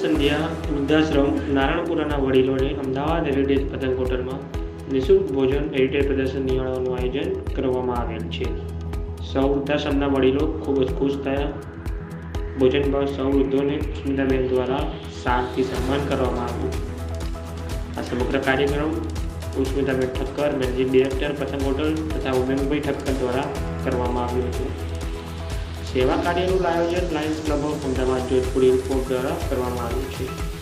સંધ્યા વૃદ્ધાશ્રમ નારાયણપુરાના વડીલોને અમદાવાદ હેરિટેજ પતંગ હોટલમાં નિઃશુલ્ક ભોજન હેરિટેજ પ્રદર્શન નિહાળવાનું આયોજન કરવામાં આવેલ છે. સૌ વૃદ્ધાશ્રમના વડીલો ખૂબ જ ખુશ થયા. ભોજન બાદ સૌ વૃદ્ધોને સ્મિતાબેન દ્વારા શાલથી સન્માન કરવામાં આવ્યું. આ સમગ્ર કાર્યક્રમ ઉસ્મિતાબેન Thakkar managing director Patang hotel તથા ઉમેશભાઈ ઠક્કર દ્વારા કરવામાં આવ્યું હતું. સેવા કાર્યનું આયોજન lions club of Ahmedabad Jodhpur airport દ્વારા કરવામાં આવ્યું છે.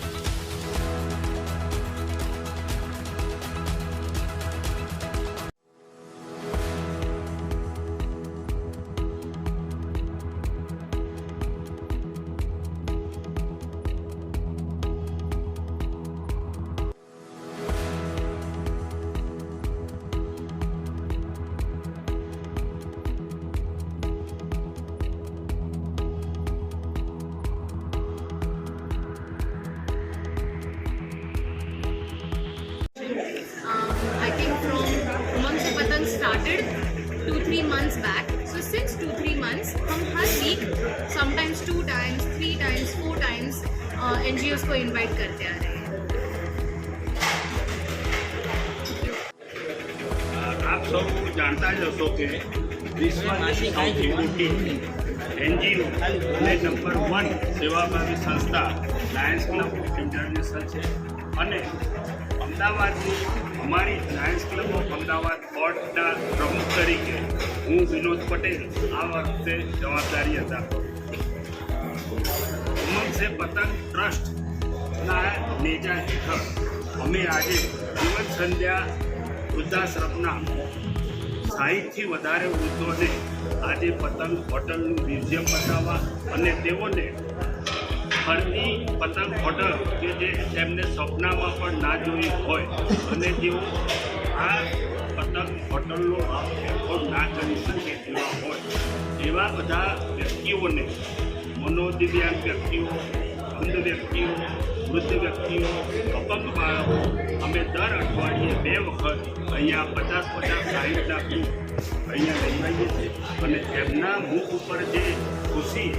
I think from Umang Se Patang started two three months back. So since two three months, हम हर week, sometimes two times, three times, four times uh, NGOs को invite करते आ रहे हैं. આપ સૌ જાણતા જ હશો કે વિશ્વની સૌથી મોટી એનજીઓ અને નંબર વન સેવાભાવી સંસ્થા લાયન્સ ક્લબ ઓફ ઇન્ટરનેશનલ છે અને અમદાવાદની અમારી લાયન્સ ક્લબ ઓફ અમદાવાદ બોર્ડના પ્રમુખ તરીકે હું વિનોદ પટેલ આ વખતે જવાબદારી હતા ઉમંગ પતંગ ટ્રસ્ટના નેજા હેઠળ અમે આજે જીવન સંધ્યા વૃદ્ધાશ્રમના સાહીઠથી વધારે વૃદ્ધોને આજે પતંગ હોટલનું મ્યુઝિયમ બતાવવા અને તેઓને ફરતી પતંગ હોટલ કે જે તેમને સપનામાં પણ ના જોઈ હોય અને જેઓ આ પતંગ હોટલનો એફોર્ડ ના કરી શકે તેવા હોય, એવા બધા વ્યક્તિઓને મનોદિવ્યાંગ વ્યક્તિઓ, અંધ વ્યક્તિઓ, વૃદ્ધ વ્યક્તિઓ, અપંગ બાળકો, અમે દર અઠવાડિયે બે વખત અહીંયા પચાસ પચાસ સાહીઠ ગ્રુપ અહીંયા લઈ આવીએ છીએ અને એમના મુખ ઉપર જે ખુશી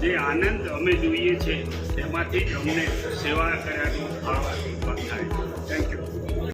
જે આનંદ અમે જોઈએ છીએ તેમાંથી અમને સેવા કર્યાનું ભાવ થેન્ક યુ